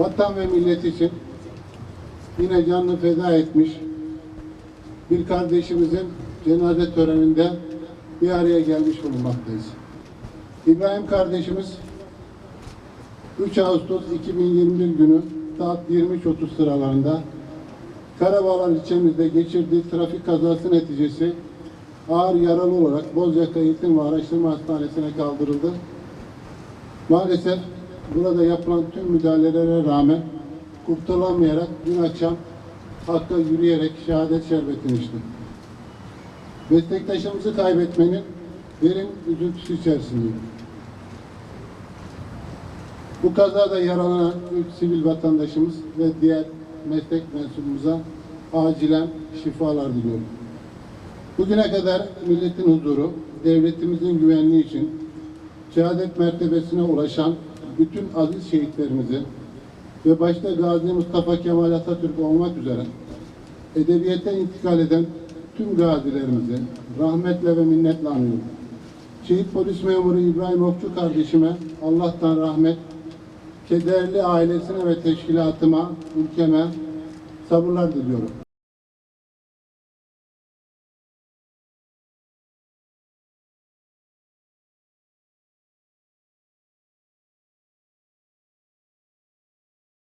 vatan ve millet için yine canını feda etmiş bir kardeşimizin cenaze töreninde bir araya gelmiş bulunmaktayız. İbrahim kardeşimiz 3 Ağustos 2021 günü saat 23.30 sıralarında Karabağlar ilçemizde geçirdiği trafik kazası neticesi ağır yaralı olarak Bozyaka Eğitim ve Araştırma Hastanesi'ne kaldırıldı. Maalesef burada yapılan tüm müdahalelere rağmen kurtulamayarak dün akşam Hakk'a yürüyerek şehadet şerbetini içti. Meslektaşımızı kaybetmenin derin üzüntüsü içerisindeyim. Bu kazada yaralanan ilk sivil vatandaşımız ve diğer meslek mensubumuza acilen şifalar diliyorum. Bugüne kadar milletin huzuru, devletimizin güvenliği için şehadet mertebesine ulaşan bütün aziz şehitlerimizi ve başta Gazi Mustafa Kemal Atatürk olmak üzere edebiyete intikal eden tüm gazilerimizi rahmetle ve minnetle anıyorum. Şehit polis memuru İbrahim Okçu kardeşime Allah'tan rahmet, kederli ailesine ve teşkilatıma, ülkeme sabırlar diliyorum.